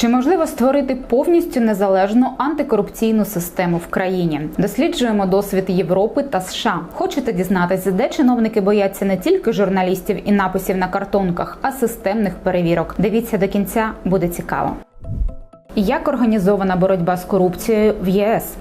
Чи можливо створити повністю незалежну антикорупційну систему в країні? Досліджуємо досвід Європи та США. Хочете дізнатися, де чиновники бояться не тільки журналістів і написів на картонках, а системних перевірок? Дивіться до кінця, буде цікаво. Як організована боротьба з корупцією в ЄС?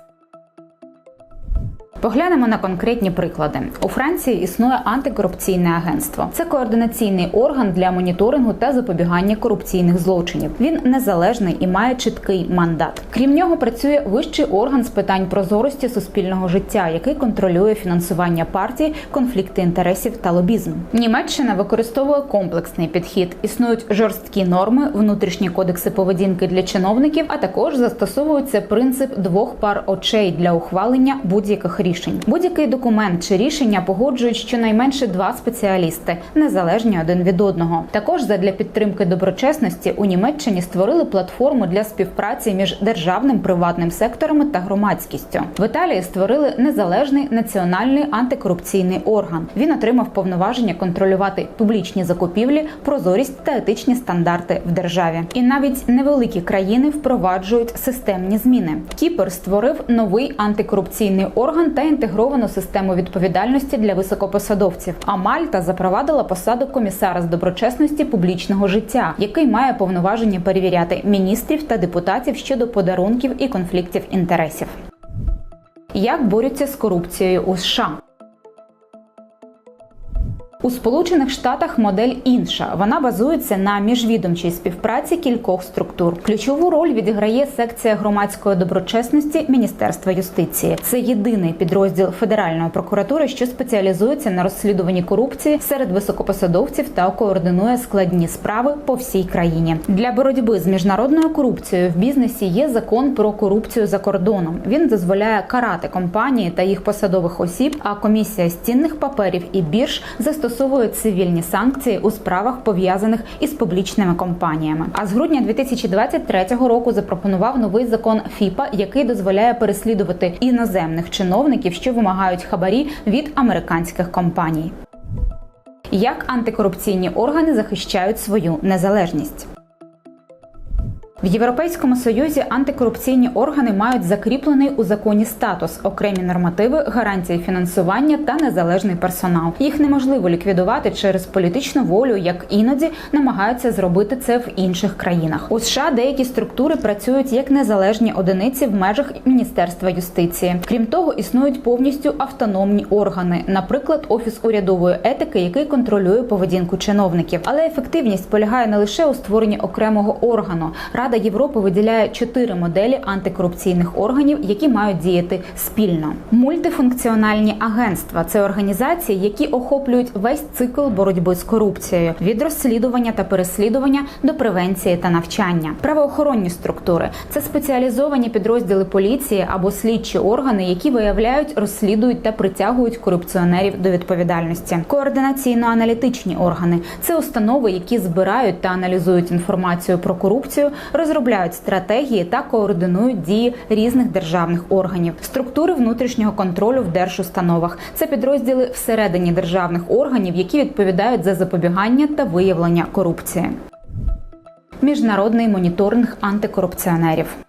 Поглянемо на конкретні приклади. У Франції існує антикорупційне агентство. Це координаційний орган для моніторингу та запобігання корупційних злочинів. Він незалежний і має чіткий мандат. Крім нього, працює вищий орган з питань прозорості суспільного життя, який контролює фінансування партій, конфлікти інтересів та лобізм. Німеччина використовує комплексний підхід. Існують жорсткі норми, внутрішні кодекси поведінки для чиновників, а також застосовується принцип двох пар очей для ухвалення будь-яких рішень. Будь-який документ чи рішення погоджують щонайменше два спеціалісти, незалежні один від одного. Також задля підтримки доброчесності у Німеччині створили платформу для співпраці між державним приватним секторами та громадськістю. В Італії створили незалежний національний антикорупційний орган. Він отримав повноваження контролювати публічні закупівлі, прозорість та етичні стандарти в державі. І навіть невеликі країни впроваджують системні зміни. Кіпр створив новий антикорупційний орган та інтегровану систему відповідальності для високопосадовців. А Мальта запровадила посаду комісара з доброчесності публічного життя, який має повноваження перевіряти міністрів та депутатів щодо подарунків і конфліктів інтересів. Як борються з корупцією у США? У Сполучених Штатах модель інша. Вона базується на міжвідомчій співпраці кількох структур. Ключову роль відіграє секція громадської доброчесності Міністерства юстиції. Це єдиний підрозділ Федеральної прокуратури, що спеціалізується на розслідуванні корупції серед високопосадовців та координує складні справи по всій країні. Для боротьби з міжнародною корупцією в бізнесі є закон про корупцію за кордоном. Він дозволяє карати компанії та їх посадових осіб. А комісія з цінних паперів і бірж застосовує застосовують цивільні санкції у справах пов'язаних із публічними компаніями. А з грудня 2023 року запропонував новий закон ФІПА, який дозволяє переслідувати іноземних чиновників, що вимагають хабарі від американських компаній. Як антикорупційні органи захищають свою незалежність? В Європейському союзі антикорупційні органи мають закріплений у законі статус, окремі нормативи, гарантії фінансування та незалежний персонал. Їх неможливо ліквідувати через політичну волю, як іноді намагаються зробити це в інших країнах. У США деякі структури працюють як незалежні одиниці в межах Міністерства юстиції. Крім того, існують повністю автономні органи, наприклад, офіс урядової етики, який контролює поведінку чиновників. Але ефективність полягає не лише у створенні окремого органу. Рада Європи виділяє чотири моделі антикорупційних органів, які мають діяти спільно. Мультифункціональні агентства це організації, які охоплюють весь цикл боротьби з корупцією від розслідування та переслідування до превенції та навчання. Правоохоронні структури це спеціалізовані підрозділи поліції або слідчі органи, які виявляють, розслідують та притягують корупціонерів до відповідальності. Координаційно-аналітичні органи це установи, які збирають та аналізують інформацію про корупцію розробляють стратегії та координують дії різних державних органів, структури внутрішнього контролю в держустановах. Це підрозділи всередині державних органів, які відповідають за запобігання та виявлення корупції. Міжнародний моніторинг антикорупціонерів.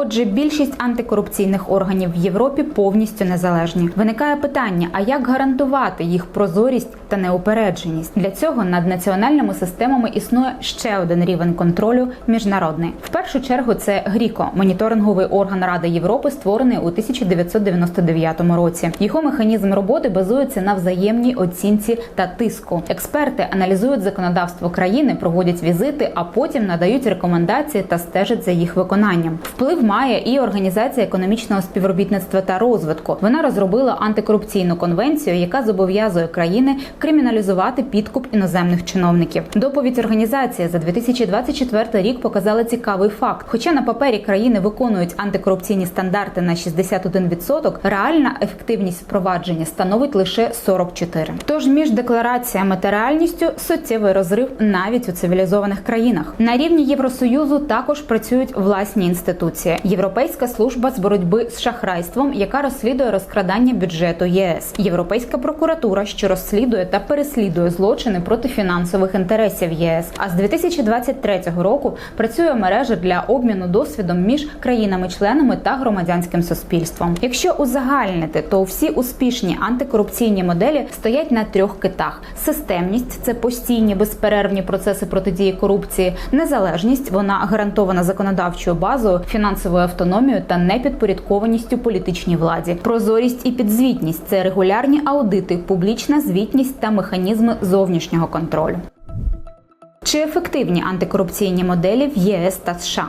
Отже, більшість антикорупційних органів в Європі повністю незалежні. Виникає питання: а як гарантувати їх прозорість та неупередженість? Для цього над національними системами існує ще один рівень контролю міжнародний. В першу чергу це ГРІКО, моніторинговий орган Ради Європи, створений у 1999 році. Його механізм роботи базується на взаємній оцінці та тиску. Експерти аналізують законодавство країни, проводять візити, а потім надають рекомендації та стежать за їх виконанням. Вплив має і організація економічного співробітництва та розвитку. Вона розробила антикорупційну конвенцію, яка зобов'язує країни криміналізувати підкуп іноземних чиновників. Доповідь організації за 2024 рік показала цікавий факт. Хоча на папері країни виконують антикорупційні стандарти на 61%, реальна ефективність впровадження становить лише 44%. Тож між деклараціями та реальністю суттєвий розрив навіть у цивілізованих країнах. На рівні Євросоюзу також працюють власні інституції. Європейська служба з боротьби з шахрайством, яка розслідує розкрадання бюджету ЄС, Європейська прокуратура, що розслідує та переслідує злочини проти фінансових інтересів ЄС. А з 2023 року працює мережа для обміну досвідом між країнами-членами та громадянським суспільством. Якщо узагальнити, то всі успішні антикорупційні моделі стоять на трьох китах: системність це постійні безперервні процеси протидії корупції, незалежність вона гарантована законодавчою базою, фінансовою автономією та непідпорядкованістю політичній владі. Прозорість і підзвітність це регулярні аудити, публічна звітність та механізми зовнішнього контролю. Чи ефективні антикорупційні моделі в ЄС та США?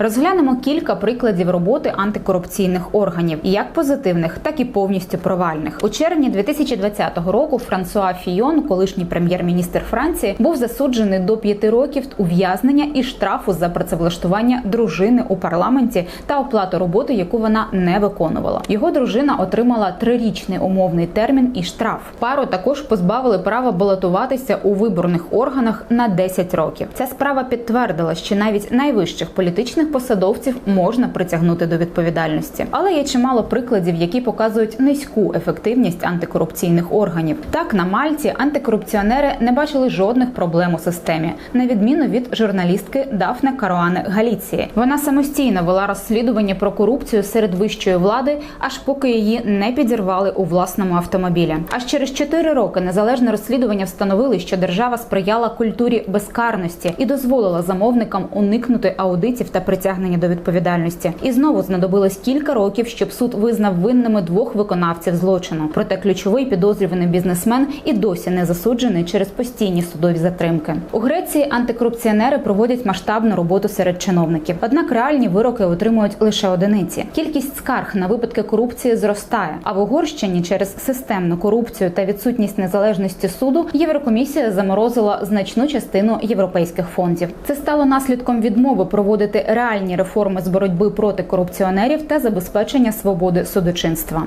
Розглянемо кілька прикладів роботи антикорупційних органів, як позитивних, так і повністю провальних. У червні 2020 року Франсуа Фійон, колишній прем'єр-міністр Франції, був засуджений до п'яти років ув'язнення і штрафу за працевлаштування дружини у парламенті та оплату роботи, яку вона не виконувала. Його дружина отримала трирічний умовний термін і штраф. Пару також позбавили права балотуватися у виборних органах на 10 років. Ця справа підтвердила, що навіть найвищих політичних посадовців можна притягнути до відповідальності, але є чимало прикладів, які показують низьку ефективність антикорупційних органів. Так на Мальті антикорупціонери не бачили жодних проблем у системі, на відміну від журналістки Дафне Каруани Галіції. Вона самостійно вела розслідування про корупцію серед вищої влади, аж поки її не підірвали у власному автомобілі. Аж через 4 роки незалежне розслідування встановили, що держава сприяла культурі безкарності і дозволила замовникам уникнути аудитів та притягнення до відповідальності. І знову знадобилось кілька років, щоб суд визнав винними двох виконавців злочину. Проте ключовий підозрюваний бізнесмен і досі не засуджений через постійні судові затримки. У Греції антикорупціонери проводять масштабну роботу серед чиновників. Однак реальні вироки отримують лише одиниці. Кількість скарг на випадки корупції зростає. А в Угорщині через системну корупцію та відсутність незалежності суду Єврокомісія заморозила значну частину європейських фондів. Це стало наслідком відмови проводити реальні реформи з боротьби проти корупціонерів та забезпечення свободи судочинства.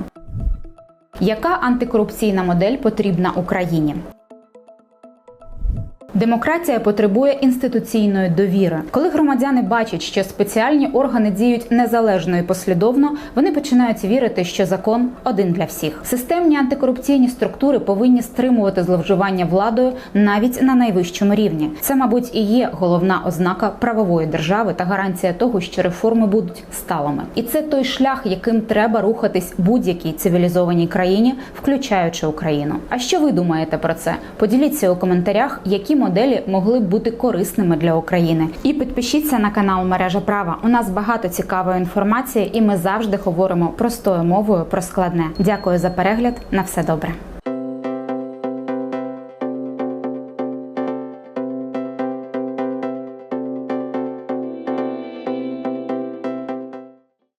Яка антикорупційна модель потрібна Україні? Демократія потребує інституційної довіри. Коли громадяни бачать, що спеціальні органи діють незалежно і послідовно, вони починають вірити, що закон один для всіх. Системні антикорупційні структури повинні стримувати зловживання владою навіть на найвищому рівні. Це, мабуть, і є головна ознака правової держави та гарантія того, що реформи будуть сталими. І це той шлях, яким треба рухатись будь-якій цивілізованій країні, включаючи Україну. А що ви думаєте про це? Поділіться у коментарях, які моделі могли б бути корисними для України. І підпишіться на канал Мережа Права. У нас багато цікавої інформації, і ми завжди говоримо простою мовою про складне. Дякую за перегляд. На все добре.